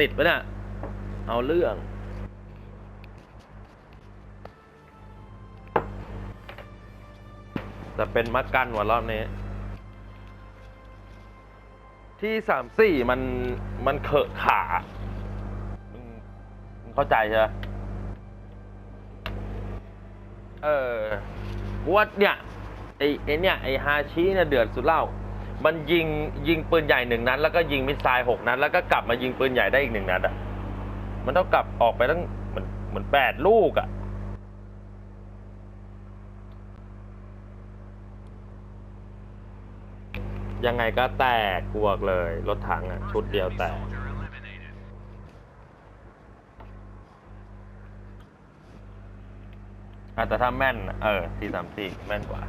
ติดปะเนี่ยเอาเรื่อง แต่เป็นมักกันว่ารอบนี้ ที่สามสี่มันมันเขอะขามึงมึงเข้าใจใช่ไหมเออกูว่าเนี่ยไอ้ไอ้เนี่ยไอ้ฮาชิเนี่ยเดือดสุดเล่า มันยิงยิงปืนใหญ่หนึ่งนัดแล้วก็ยิงมิสไซล์หกนัดแล้วก็กลับมายิงปืนใหญ่ได้อีกหนึ่งนัดอะมันต้องกลับออกไปตั้งเหมือนเหมือนแปดลูกอะยังไงก็แตกกวกเลย รถถังอะ ชุดเดียวแตกอะแต่ถ้าแม่น เออทีสามสี่แม่นกว่า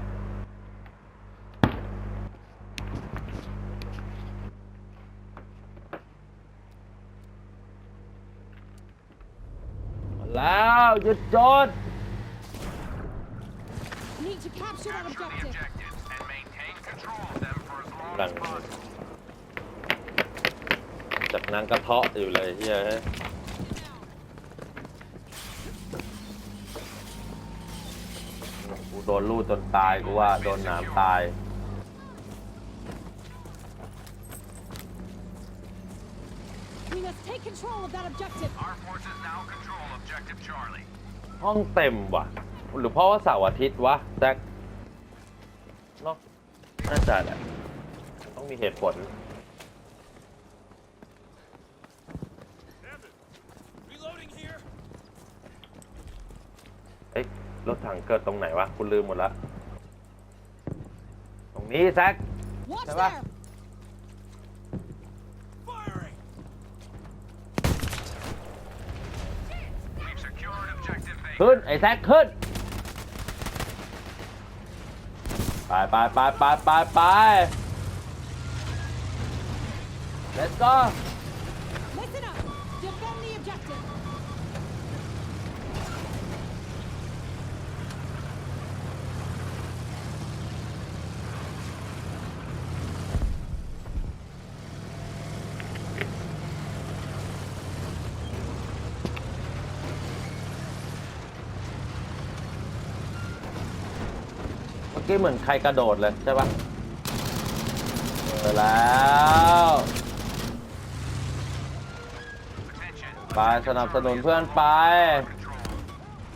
หยุดจด Need to capture that objective. objectives and maintain control of them for as long กำลัง as possible. จากนั้นกระเทาะอยู่เลยเฮ้ยกูโดนลูดจนตายกูว่าโดนหนามตาย We must take control of that objective. Our forces now control objective Charlie. ห้องเต็มว่ะ หรือเพราะว่าเสาร์อาทิตย์วะแซกเนาะน่าจะแหละต้องมีเหตุผล Reloading here. เอ้ยรถถังเกิดตรงไหนวะ คุณลืมหมดละ ตรงนี้แซก Watch Come on. there. ขึ้น Baker. ไอ้แซกขึ้น ไปไปไปไปไปไป let's go Listen up. Defend the objective. เหมือนใครกระโดดเลยใช่ปะเจอแล้วไปสนับสนุนเพื่อนไป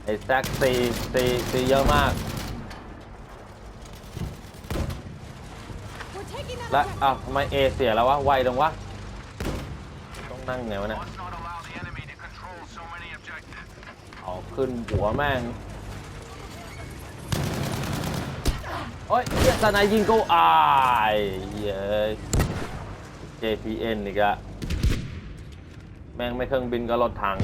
ไอ้แซกซีซีซีเยอะมาก และอ้าวทำไมเอเสียแล้ววะ ไวจังวะ ต้องนั่งไงวะเนี่ย Let's not allow the enemy to control so many objectives. เอาขึ้นหัวแม่ง โอ้ยเฮียสนายยิงกูอายเย้ย JPN อีกอะแม่งไม่เครื่องบินก็รถถัง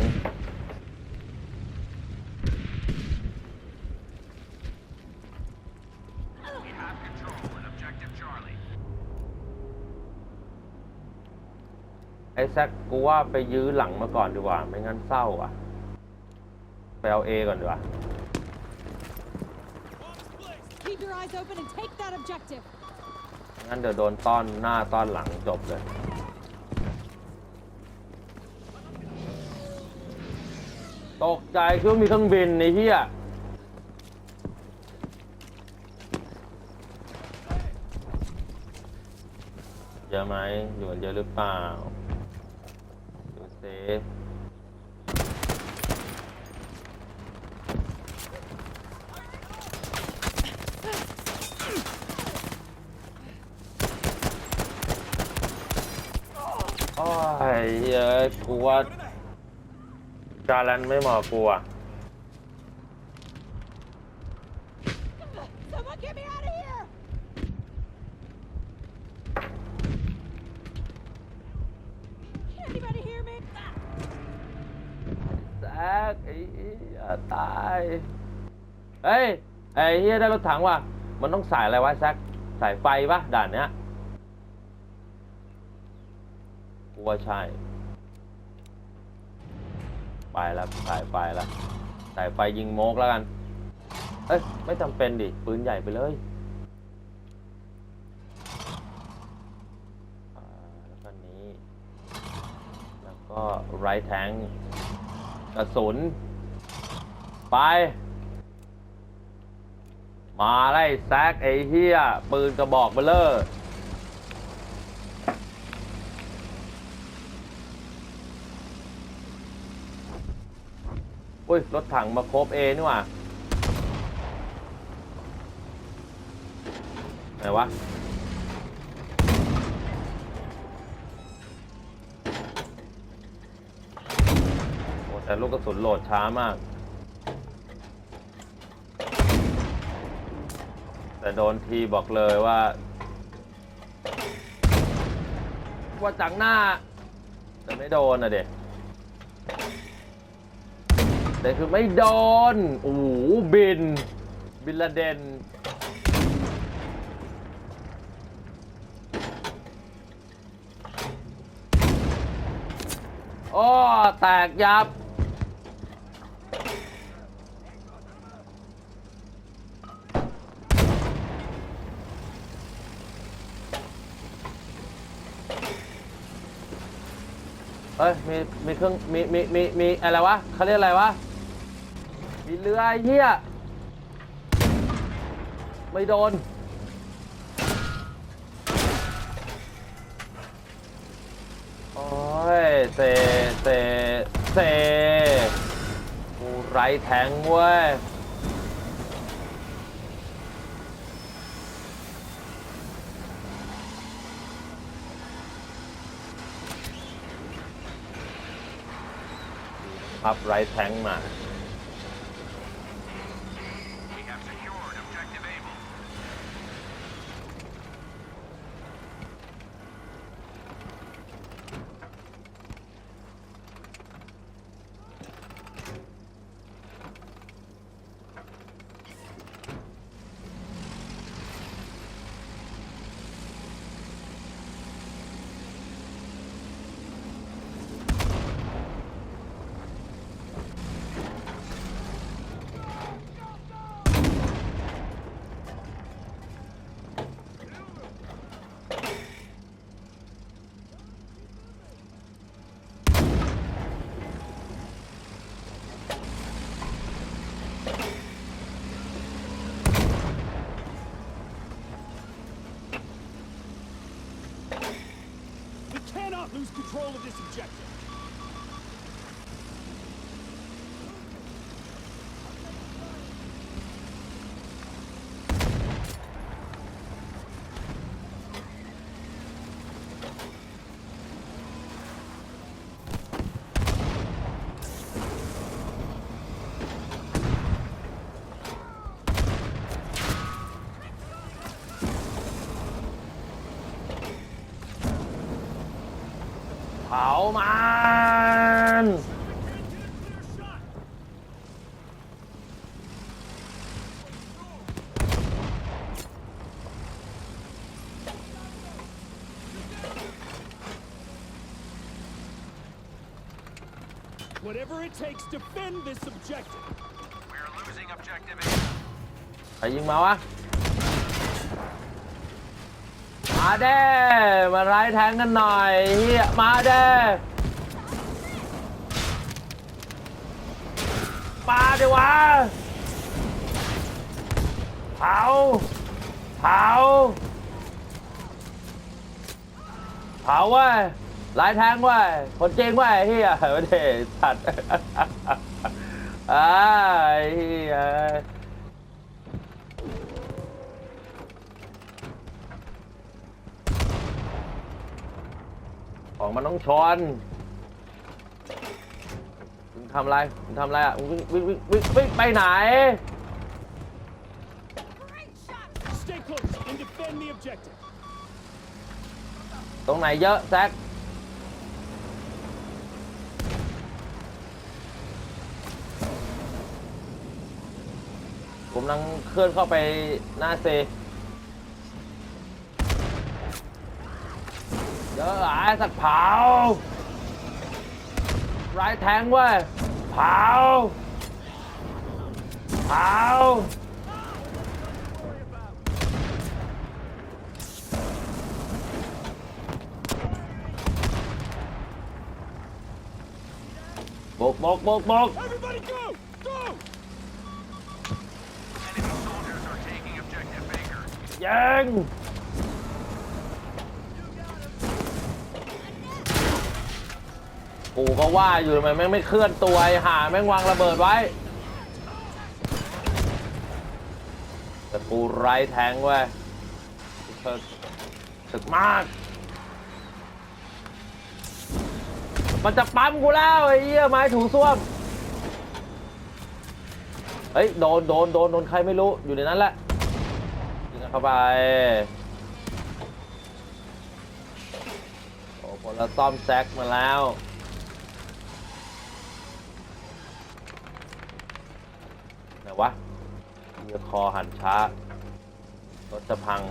ไอ้แซกกูว่าไปยื้อหลังมาก่อนดีกว่า ไม่งั้นเศร้าอะ ไปเอาเอก่อนดีกว่า eyes open and take that objective. งั้นเดี๋ยวโดนต้อนหน้าต้อนหลังจบเลย ตกใจคิดว่ามีเครื่องบินในเฮียเยอะไหมอยู่กันเยอะหรือเปล่า ดูเซฟโอ้ยเย้ยกู ว่าการันไม่เหมาะกูอะ Someone get me out of here! แซกไอ้เหี้ยตายเฮ้ยไอ้เฮียได้รถถังว่ะมันต้องสายอะไรวะแซกสายไฟปะด่านเนี้ยกูว่าใช่ ไปแล้วสายไฟแล้วสายไฟยิงโมกแล้วกัน เอ้ยไม่จำเป็นดิปืนใหญ่ไปเลยแล้วก็นี้ แล้วก็ไรแทงกระสุน ไป มาไล่แซกไอ้เฮียปืนกระบอกเบลเลอร์ อุ้ย รถถังมาครบเอนี่หว่าไหนวะ โอ้แต่ลูกกระสุนโหลดช้ามาก แต่โดนทีบอกเลยว่า ว่าจังหน้า แต่ไม่โดนอะเด็ก แต่คือไม่โดน โอ้โหบิน บินละเดนโอ้ แตกยับ เฮ้ย มี มีเครื่อง มี มี มี มี อะไรวะเขาเรียกอะไรวะ มีเรือไอ้เหี้ยไม่โดน โอ้ยเซเซเซกูไรแทงเว้ยพับไรแทงมา lose control of this objective. เผามัน Whatever it takes, defend this objective. We are losing objective Able. ใครยิงมาวะ มาเด้มาไร้แทงกันหน่อยเฮียมาเด้มาดิวะเผาเผาเผาว้ยไร้แทงว้ยคนจงว้ยเฮียไม่ได้สัตว์อ้าเฮีย ของมันต้องชนมึงทำอะไรมึงทำอะไรอะมึงวิ่งวิ่งวิ่งวิ่งวิ่งไปไหน Stay close and defend the objective. ตรงไหนเยอะแซกผมกำลังเคลื่อนเข้าไปหน้าเซ เยอะไอ้สัตว์เผาไรแทงเว้ยเผาเผาบกบกบกบก Everybody go! Go! Enemy soldiers are taking objective Baker. ยิง กูก็ว่าอยู่ทำไมแม่งไม่เคลื่อนตัวไอ้ห่าแม่งวางระเบิดไว้ แต่กูไร้แทงเว้ยกูเธอถึกมาก มันจะปั๊มกูแล้วไอ้เหี้ยไม้ถูส้วม เฮ้ยโดนโดนโดนโดนใครไม่รู้อยู่ในนั้นแหละยิงเข้าไปโอ้พลซ่อมแซกมาแล้ว ไหนวะเรือคอหันช้ารถจะพัง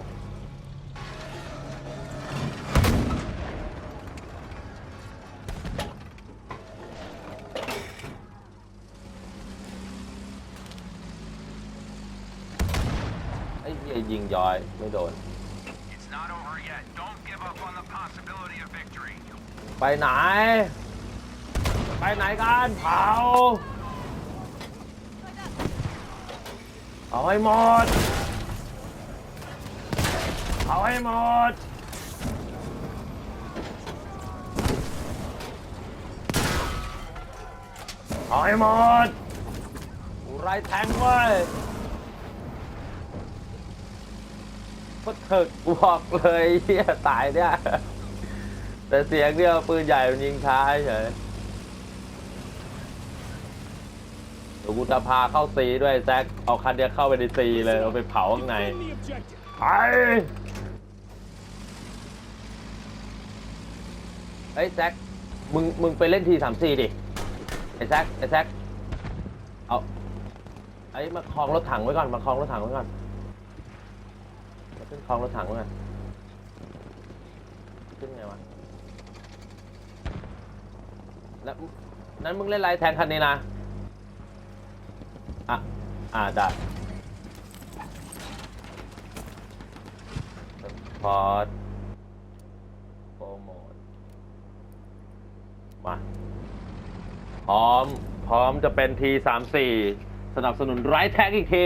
ไอ้เหี้ยยิงย้อยไม่โดน It's not over yet. Don't give up on the possibility of victory. ไปไหน ไปไหนกันเผา เอาให้หมด เอาให้หมด เอาให้หมดกูไรแทงเว้ยก็ถึกบอกเลยเฮียตายเนี่ย แต่เสียงเดียวปืนใหญ่มันยิงช้าเฉย เดี๋ยวกูจะพาเข้าซีด้วยแซกเอาคันเดียวเข้าไปในซีเลยเอาไปเผาข้างในไปเฮ้ยแซกมึงมึงไปเล่นทีสามสี่ดิไอ้แซกไอ้แซกเอาไอ้มาคลองรถถังไว้ก่อนมาคลองรถถังไว้ก่อนมาขึ้นคลองรถถังไว้ก่อนขึ้นไงวะแล้วนั้นมึงเล่นไรแทนคันนี้นะ อะ อ่าได้พอร์ตโปรโมทมา พร้อม พร้อมจะเป็นทีสามสี่สนับสนุนไร้แท็กอีกที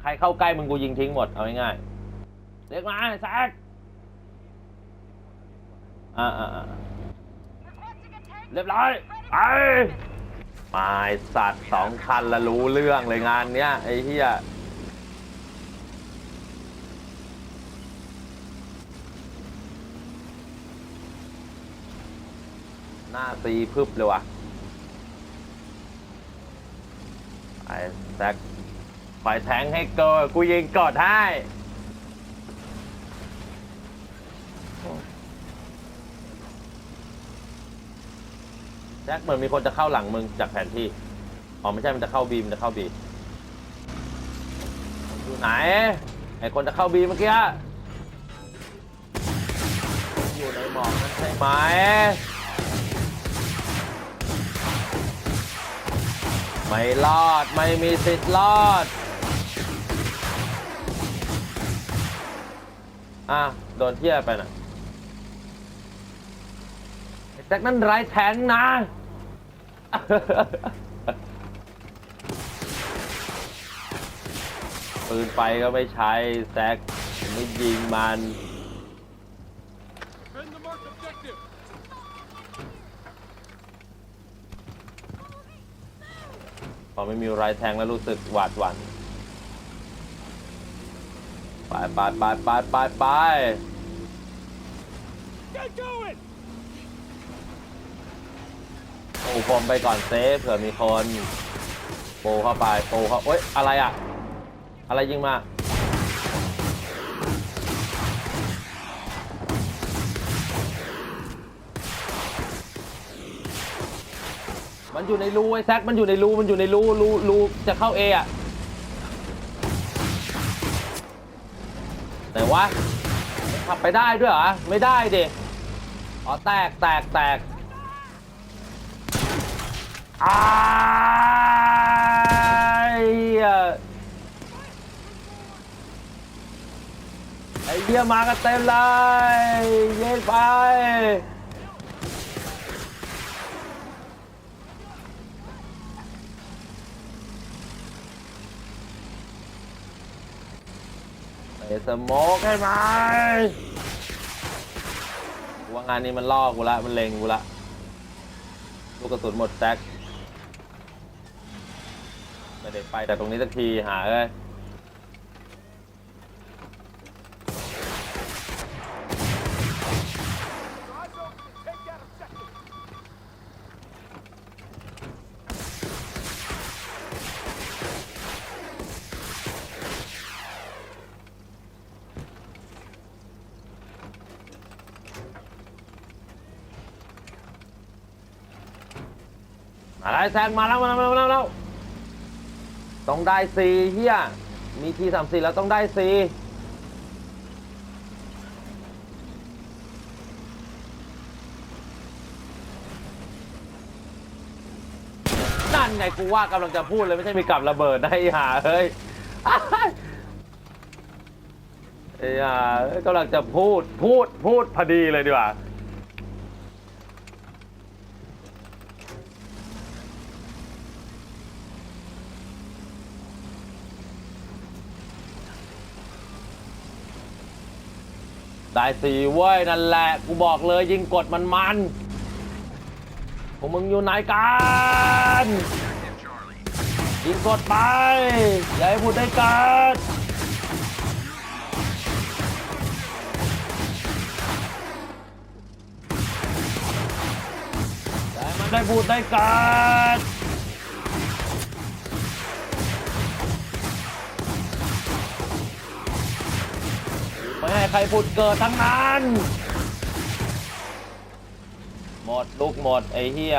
ใครเข้าใกล้มึงกูยิงทิ้งหมด เอาง่ายๆเรียกมาแซกอ่าอ่าอ่าเรียบร้อยไป มาสัตว์สองคันละรู้เรื่องเลยงานเนี้ยไอ้เหี้ยหน้าตีพึบเลยว่ะไอ้แซกไปแทงให้เกิดกูยิงกอดให้ แซกเหมือนมีคนจะเข้าหลังมึงจากแผนที่ อ๋อไม่ใช่มันจะเข้าบีมนจะเข้าบีอยู่ไหนไอคนจะเข้าบีเมื่อกี้อยู่ในหมอกนั่นใช่ไหมไม่รอดไม่มีสิทธิ์รอด อะ โดนเที่ยไปน่ะไอแจ็คนั่นไร้แทงนะ ปืนไปก็ไม่ใช้แซกไม่ยิงมัน พอไม่มีไรแทงแล้วรู้สึกหวาดหวั่นไปไปไปไปไปไป Get going! โอ้ผมไปก่อนเซฟเผื่อมีคนโปเข้าไปโปเข้าโอ๊ยอะไรอะอะไรยิงมามันอยู่ในรูไอ้แซกมันอยู่ในรูมันอยู่ในรูรูรูจะเข้าเออะไหนวะขับไปได้ด้วยเหรอ ไม่ได้ดิอ๋อแตกแตกแตก อ้ไอ้เหี้ยมากันเต็มเลยเย็นไปเอ้สมอกให้ไหมว่างานนี้มันลอกกูละ มันเลงกูละ ลูกกระสุนหมดแจ็ค ไม่ได้ไปแต่ตรงนี้สักทีหาเลยมาแล้วไอ้แซงมาแล้วมาแล้วมาแล้ว ต้องได้สี่เฮียมีทีสามสี่แล้วต้องได้สี่นั่นไงกูว่ากำลังจะพูดเลยไม่ใช่มีกับระเบิดนะไอ้ห่าเฮ้ยไอ้ห่าเอ้ยกำลังจะพูดพูดพูดพอดีเลยดีกว่า ได้สี่เว้ยนั่นแหละ กูบอกเลยยิงกดมันมันพวกมึงอยู่ไหนกันยิงกดไปอย่าให้พูดได้กิดอย่าให้มันได้พูดได้กิด ให้ใครพูดเกิดทั้งนั้น หมดลูกหมด ไอ้เหี้ย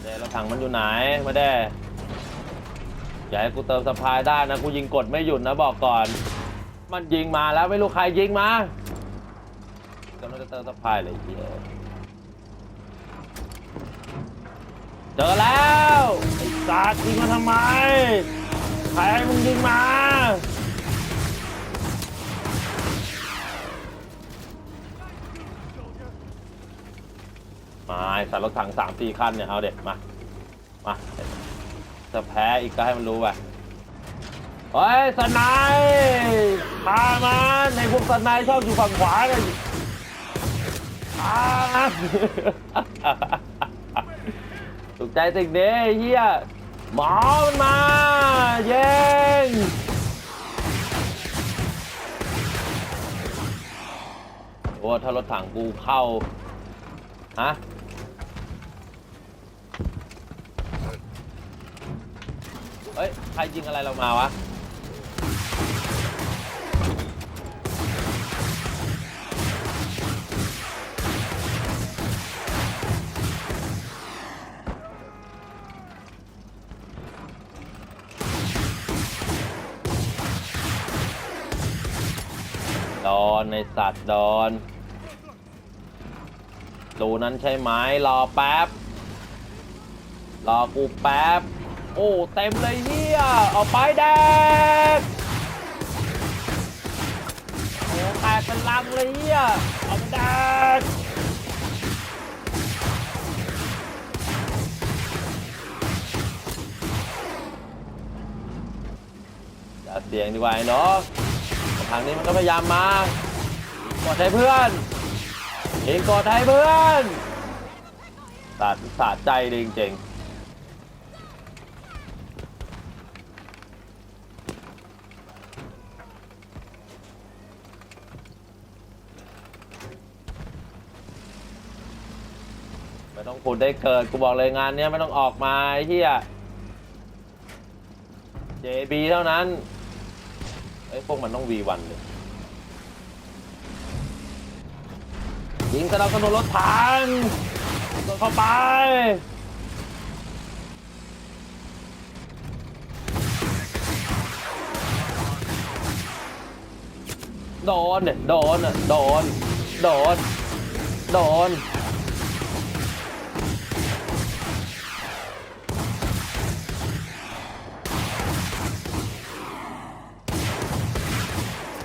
เดี๋ยวเราถังมันอยู่ไหนไม่ได้ อย่าให้กูเติมสะพายได้นะ กูยิงกดไม่หยุดนะบอกก่อน มันยิงมาแล้วไม่รู้ใครยิงมากำลังจะเติมสะพายเลยเฮีย เจอแล้วไอ้ซาดยิงมาทำไมใครให้มึงยิงมามาไอ้สัตว์รถถังสามสี่คันเนี่ยเอาเด็ดมา มาจะแพ้อีกก็ให้มันรู้ไปเฮ้ยสนายมามาในพวกสนายชอบอยู่ฝั่งขวากันอ่า ใจติงเด้เฮียหมอมันมาเย้งโอ้ถ้ารถถังกูเข้า ฮะ เฮ้ย ใครยิงอะไรเรามาวะ อนในสัตว์ดอนรูนั้นใช่ไหมรอแป๊บ รอกูแป๊บ โอ้เต็มเลยเฮียเอาไปแดกโอ้แตกเป็นลังเลยเฮียเอาไปแดกอย่าเสียงดีกว่าไอ้เนาะทางนี้มันก็พยายามมา กดให้เพื่อนเองกดให้เพื่อนสาดสาดใจจริงๆไม่ต้องพูดได้เกิดกูบอกเลยงานเนี้ยไม่ต้องออกมาไอ้เหี้ย JB เท่านั้นไอ้พวกมันต้อง V1 เลย ยิงสนับสนุนรถถังเข้าไปโดนเนี่ยโดนอะโดน โดน โดน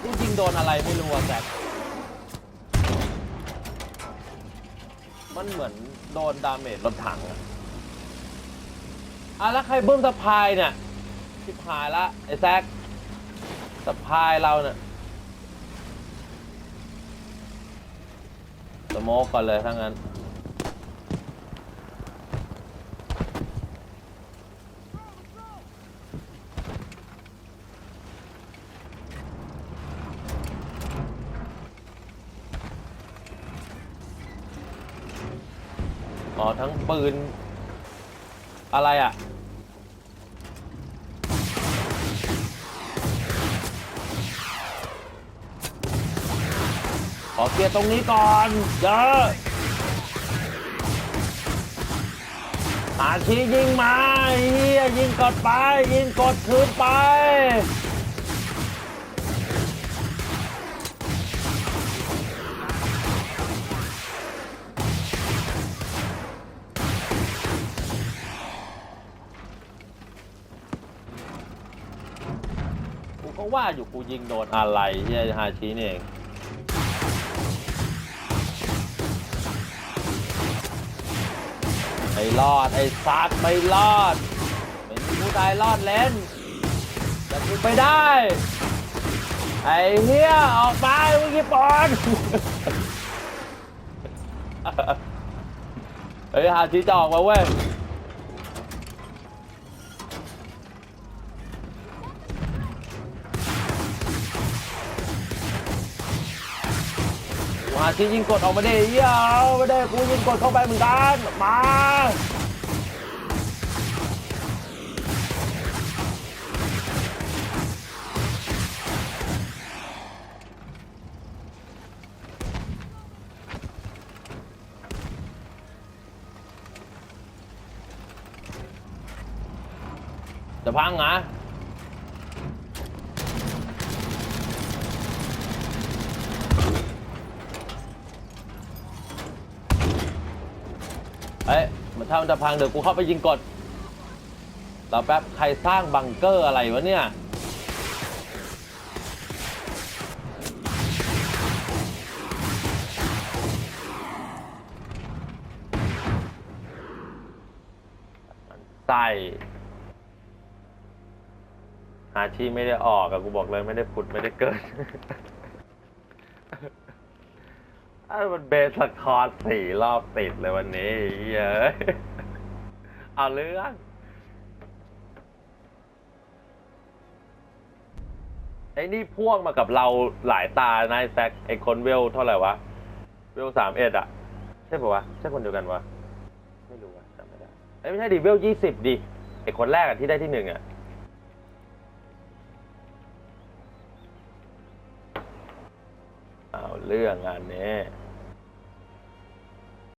จริงโดนอะไรไม่รู้อะแซ มันเหมือนโดนดาเมจรถถังอะอะแล้วใครเบิ้มสะพายเนี่ยชิบหายละไอ้แซกสะพายเราเนี่ยสโมกก่อนเลยถ้างั้น อ๋อ ทั้งปืน อะไรอะ ขอเคลียร์ตรงนี้ก่อนเยอะหาชียิงมาเฮียยิงกดไป ยิงกดคืนไป ก็ว่าอยู่กูยิงโดนอะไรเฮียฮาชินี่เองไม่รอดไอ้ซัดไม่รอดเป็นผู้ตายรอดเล่นจะกูไปได้ ไอ้เฮียออกไปวิกิปอนเฮ้ยฮาชิจะออกมาเว้ย ที่ยิงกดออกมาไดิเหี้ยเอาไม่ได้กูยิงกดเข้าไปเหมือนกันมาจะพังเหรอเอ้ยมัน ถ้ามันจะพังเดี๋ยวกูเข้าไปยิงกดเราแป๊บใครสร้างบังเกอร์อะไรวะเนี่ยใส่หาที่ไม่ได้ออกอะกูบอกเลยไม่ได้ผุดไม่ได้เกิด ไอ้มันเบสคอร์ดสี่รอบติดเลยวันนี้เย้ยเอาเรื่องไอ้นี่พ่วงมากับเราหลายตานายแซกไอ้คนเวลเท่าไหร่วะ เวลสามเอ็ดอะใช่ปะวะ ใช่คนเดียวกันวะ ไม่รู้อะจำไม่ได้เอ้ไม่ใช่ดิเวลยี่สิบดิไอ้คนแรกอะที่ได้ที่หนึ่งอะเอาเรื่องงานนี้